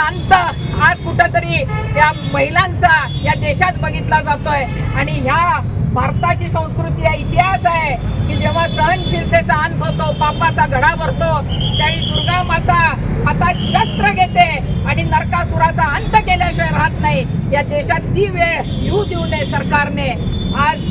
अंत आज कुठंतरी या महिलांचा या देशात बघितला जातोय. आणि ह्या भारताची संस्कृती हा इतिहास आहे की जेव्हा सहनशीलतेचा अंत होतो पापाचा घडा भरतो त्यावेळी दुर्गा माता हातात शस्त्र घेते आणि नरकासुराचा अंत केल्याशिवाय राहत नाही. या देशात ती वेळ येऊ देऊ नये सरकारने. आज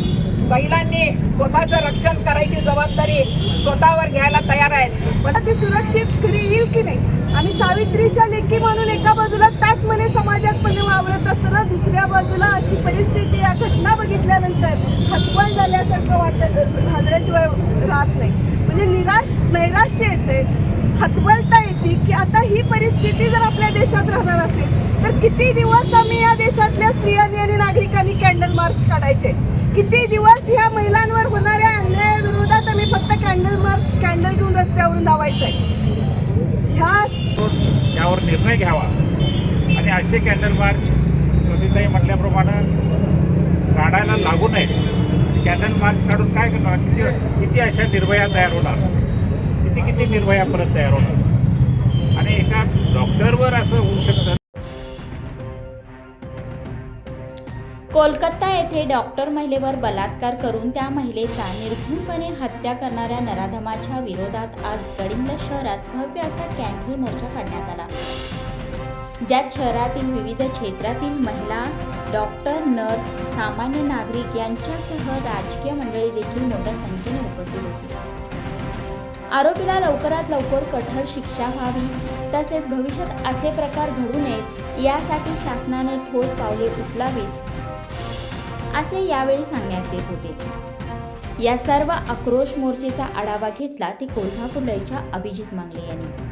महिलांनी स्वतःचं रक्षण करायची जबाबदारी स्वतःवर घ्यायला तयार आहेत. पण ती सुरक्षित घरी येईल की नाही? आणि सावित्रीच्या लेखी म्हणून एका बाजूला त्याचपणे समाजातपणे वावरत असताना दुसऱ्या बाजूला अशी परिस्थिती या घटना बघितल्यानंतर हतबल झाल्यासारखं वाटत. झाल्याशिवाय राहत नाही. म्हणजे निराश नैराश्य येते हतबलता येते की आता ही परिस्थिती जर आपल्या देशात राहणार असेल तर किती दिवस आम्ही या देशातल्या स्त्रियांनी आणि नागरिकांनी कॅन्डल मार्च काढायचे? किती दिवस ह्या महिलांवर होणाऱ्या अन्यायाविरोधात आम्ही फक्त कॅन्डल मार्च कॅन्डल घेऊन रस्त्यावरून धावायचं आहे यावर निर्णय घ्यावा. आणि असे कॅन्डल मार्च कविताई म्हटल्याप्रमाणे काढायला लागू नये. कॅन्डल मार्च काढून काय करणार? किती किती अशा निर्भया तयार होणार? किती किती निर्भया परत तयार होणार? आणि एका डॉक्टरवर असं होऊ शकतं कोलकाता येथे डॉक्टर महिलेवर बलात्कार करून त्या महिलेचा निर्घृणपणे हत्या करणाऱ्या नराधमाच्या विरोधात आज गडिंग शहरात भव्य असा कॅन्डल मोर्चा काढण्यात आला. ज्यात शहरातील विविध क्षेत्रातील महिला डॉक्टर नर्स सामान्य नागरिक यांच्यासह राजकीय मंडळी देखील मोठ्या संख्येने उपस्थित होती. आरोपीला लवकरात लवकर कठोर शिक्षा व्हावी तसेच भविष्यात असे प्रकार घडू नयेत यासाठी शासनाने ठोस पावले उचलावीत असे यावेळी सांगण्यात येत होते. या सर्व आक्रोश मोर्चेचा आढावा घेतला ते कोल्हापूर लयच्या अभिजित मांगले यांनी.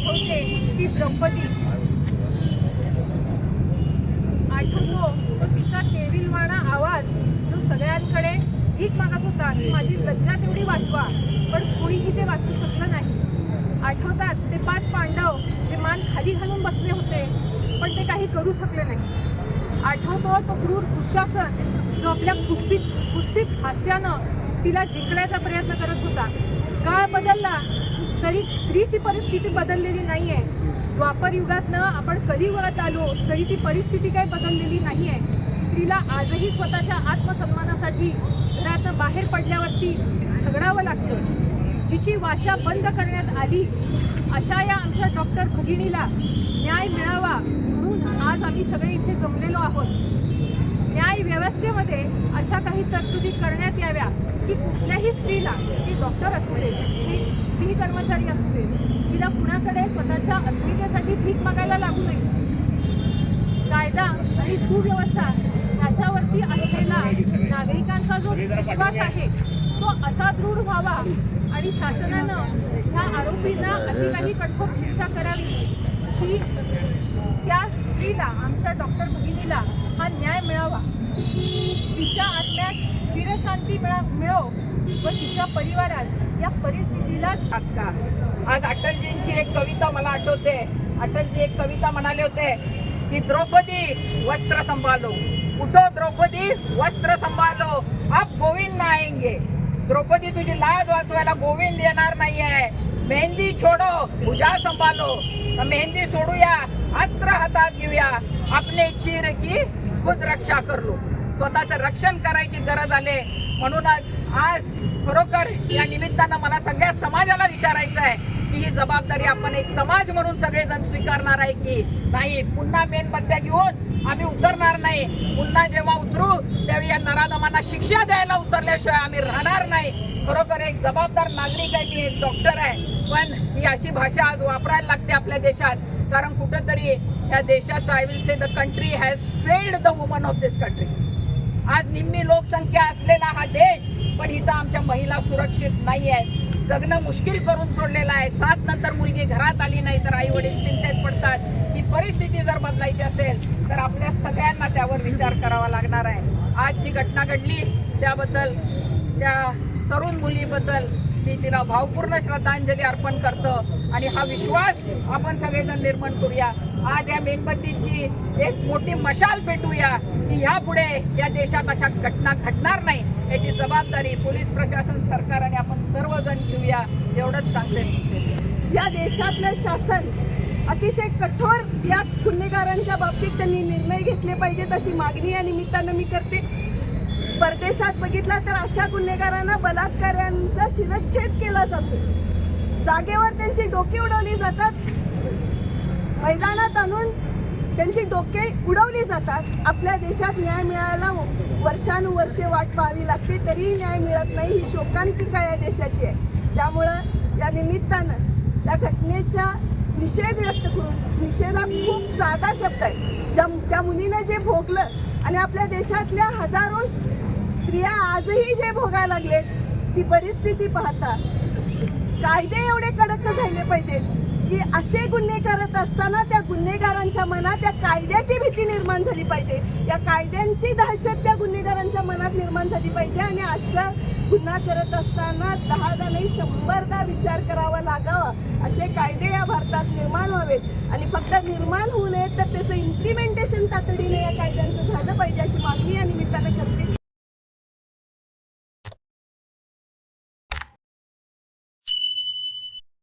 आठवते ती द्रौपदी. आठवतो तो तिचा केविलवाणा आवाज जो सगळ्यांकडे भीक मागत होता की माझी लज्जा तेवढी वाचवा पण कुणीही ते वाचू शकलं नाही. आठवतात ते पाच पांडव जे मान खाली घालून बसले होते पण ते काही करू शकले नाही. आठवतो तो क्रूर दुःशासन जो आपल्या कुस्तीत कुत्सित हास्यानं तिला जिंकण्याचा प्रयत्न करत होता. काळ बदलला तरी स्त्रीची परिस्थिती बदललेली नाहीये. द्वापर युगातनं आपण कलियुगात आलो तरी ती परिस्थिती काही बदललेली नाही आहे स्त्रीला आजही स्वतःच्या आत्मसन्मानासाठी घरातनं बाहेर पडल्यावरती झगडावं लागतं. जिची वाचा बंद करण्यात आली. अशा या आमच्या डॉक्टर भगिनीला न्याय मिळावा म्हणून आज आम्ही सगळे इथे जमलेलो आहोत. न्याय व्यवस्थेमध्ये अशा काही तरतुदी करण्यात याव्या की कुठल्याही स्त्रीला ती डॉक्टर असू दे ती कर्मचारी असू दे तिला कुणाकडे स्वतःच्या अस्मितेसाठी भीक मागायला लागू नये. कायदा आणि सुव्यवस्था ह्याच्यावरती असलेला नागरिकांचा जो विश्वास आहे तो असा दृढ व्हावा आणि शासनानं ह्या आरोपींना अशी काही कठोर शिक्षा करावी की त्या स्त्रीला आमच्या डॉक्टर भगिनीला हा न्याय मिळावा. तिच्या आत्म्यास चिरशांती मिळा मिळो. व तिच्या परिवारास या परिस्थितीला अक्का आज अटलजींची एक कविता मला आठवते. अटलजी एक कविता म्हणाले होते की द्रौपदी वस्त्र संभालो. उठो द्रौपदी वस्त्र संभालो? अब गोविंद आएंगे. द्रौपदी तुझी लाज वाचवायला गोविंद येणार नाहीये. मेहंदी छोडो भुजा संभालो. मेहंदी सोडूया अस्त्र हातात घेऊया. आपले चीर की खुद रक्षा करलो स्वतःचं रक्षण करायची गरज आले. म्हणूनच आज खरोखर या निमित्तानं मला सगळ्या समाजाला विचारायचं आहे की ही जबाबदारी आपण एक समाज म्हणून सगळेजण स्वीकारणार आहे की नाही? पुन्हा मेणबत्त्या घेऊन आम्ही उतरणार नाही. पुन्हा जेव्हा उतरू त्यावेळी या नराधमांना शिक्षा द्यायला उतरल्याशिवाय आम्ही राहणार नाही. खरोखर एक जबाबदार नागरिक आहे मी एक डॉक्टर आहे. पण ही अशी भाषा आज वापरायला लागते आपल्या देशात. कारण कुठंतरी या देशाचा I will say the country has failed the woman of this country आज निम्मी लोकसंख्या असलेला हा देश पण इथं आमच्या महिला सुरक्षित नाही आहेत जगणं मुश्किल करून सोडलेलं आहे. सात नंतर मुलगी घरात आली नाही तर आई वडील चिंतेत पडतात. ही परिस्थिती जर बदलायची असेल तर आपल्या सगळ्यांना त्यावर विचार करावा लागणार आहे. आज जी घटना घडली त्याबद्दल त्या तरुण मुलीबद्दल मी तिला भावपूर्ण श्रद्धांजली अर्पण करतो. आणि हा विश्वास आपण सगळेजण निर्माण करूया. आज या मेणबत्तीची एक मोठी मशाल पेटूया की ह्यापुढे या देशात अशा घटना घडणार नाही याची जबाबदारी पोलीस प्रशासन सरकार आणि आपण सर्वजण घेऊया एवढंच सांगते या देशातलं शासन अतिशय कठोर या गुन्हेगारांच्या बाबतीत त्यांनी निर्णय घेतले पाहिजेत अशी मागणी या निमित्तानं मी करते. परदेशात बघितलं तर अशा गुन्हेगारांना बलात्कारांचा शिरच्छेद केला जातो. जागेवर त्यांची डोकी उडवली जातात. मैदानात आणून त्यांची डोके उडवली जातात. आपल्या देशात न्याय मिळायला वर्षानुवर्षे वाट पाहावी लागते तरीही न्याय मिळत नाही ही शोकांतिका या देशाची आहे. त्यामुळं या निमित्तानं या घटनेचा निषेध व्यक्त करून निषेधा खूप साधा शब्द आहे. ज्या त्या मुलीनं जे भोगलं आणि आपल्या देशातल्या हजारो स्त्रिया आजही जे भोगायला लागले ती परिस्थिती पाहता कायदे एवढे कडक झाले पाहिजेत. की असे गुन्हे करत असताना त्या गुन्हेगारांच्या मनात त्या कायद्याची भीती निर्माण झाली पाहिजे. या कायद्यांची दहशत त्या गुन्हेगारांच्या मनात निर्माण झाली पाहिजे आणि अशा गुन्हा करत असताना दहादा नाही शंभरदा विचार करावा लागावा. असे कायदे या भारतात निर्माण व्हावेत. आणि फक्त निर्माण होऊ नयेत तर त्याचं इम्प्लिमेंटेशन तातडीने या कायद्यांचं झालं पाहिजे